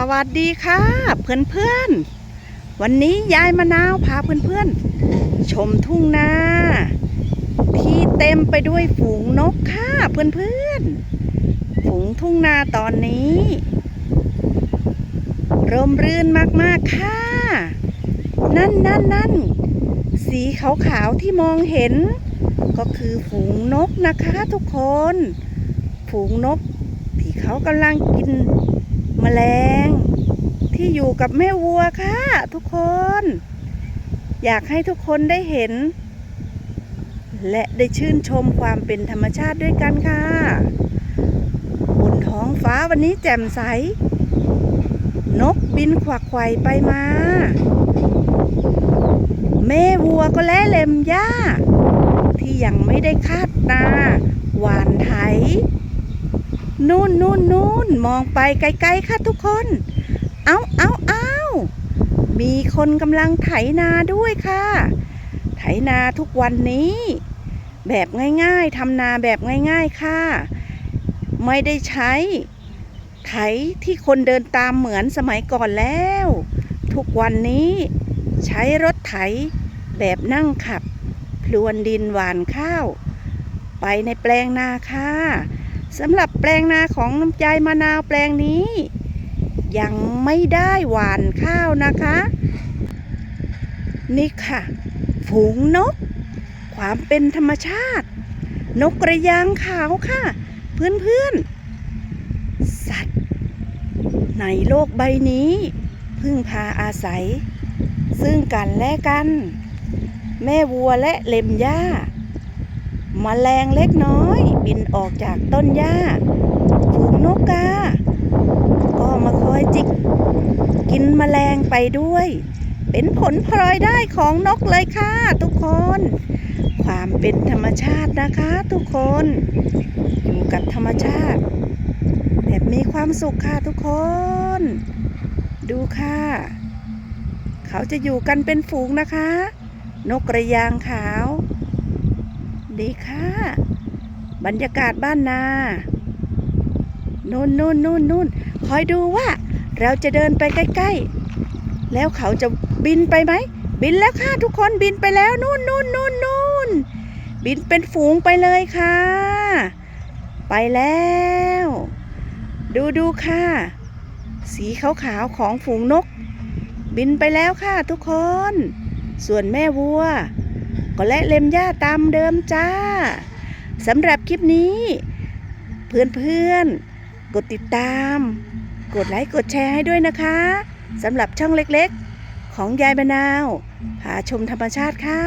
สวัสดีค่ะเพื่อนเพื่อนๆวันนี้ยายมะนาวพาเพื่อนเพื่อนๆชมทุ่งนาที่เต็มไปด้วยฝูงนกค่ะเพื่อนเพื่อนๆฝูงทุ่งนาตอนนี้ร่มรื่นมากๆค่ะ นั่นนั่นนั่นสีขาวๆที่มองเห็น ก็คือฝูงนกนะคะทุกคน ฝูงนกที่เขากำลังกินแมลง อยู่กับแม่วัวค่ะ ทุกคน อยากให้ทุกคนได้เห็น และได้ชื่นชมความเป็นธรรมชาติด้วยกันค่ะ บนท้องฟ้าวันนี้แจ่มใส นกบินขวักไขว่ไปมา แม่วัวก็แล่เล็มหญ้า ที่ยังไม่ได้คาดนาหวานไถนู่นนู่นนู่นมองไปไกลๆค่ะทุกคน เอาเอาเอามีคนกำลังไถนาด้วยค่ะ ไถนาทุกวันนี้ แบบง่ายๆทำนาแบบง่ายๆค่ะ ไม่ได้ใช้ ไถที่คนเดินตามเหมือนสมัยก่อนแล้ว ทุกวันนี้ ใช้รถไถแบบนั่งขับ พลวนดินหวานข้าว ไปในแปลงนาค่ะสำหรับแปลงนาของน้ำใจมะนาวแปลงนี้ ยังไม่ได้หวานข้าวนะคะ นี่ค่ะ ฝูงนก ความเป็นธรรมชาติ นกกระยางขาวค่ะ เพื่อนๆ สัตว์ ในโลกใบนี้ พึ่งพาอาศัย ซึ่งกันและกัน แม่วัวและเล็มหญ้ามแมลงเล็กน้อย บินออกจากต้นหญ้า ฝูงนกกา ก็มาคอยจิก กินแมลงไป ด้วย เป็นผลพลอยได้ของนกเลยค่ะทุกคน ความเป็นธรรมชาตินะคะทุกคน อยู่กับธรรมชาติ แบบมีความสุขค่ะทุกคน ดูค่ะ เขาจะอยู่กันเป็นฝูงนะคะ นกกระยางขาว ดีค่ะ บรรยากาศบ้านนานู่นนู่นนู่นนู่นคอยดูว่าเราจะเดินไปใกล้ ๆ แล้วเขาจะบินไปไหม บินแล้วค่ะทุกคนบินไปแล้วนู่นนู่นนู่นนู่นบินเป็นฝูงไปเลยค่ะ ไปแล้ว ดูดูค่ะ สีขาวๆของฝูงนก บินไปแล้วค่ะทุกคน ส่วนแม่วัว ก็และเล็มหญ้าตามเดิมจ้าสำหรับคลิปนี้ เพื่อนๆกดติดตาม กดไลค์กดแชร์ให้ด้วยนะคะ สำหรับช่องเล็กๆ ของยายบะนาวพาชมธรรมชาติค่ะ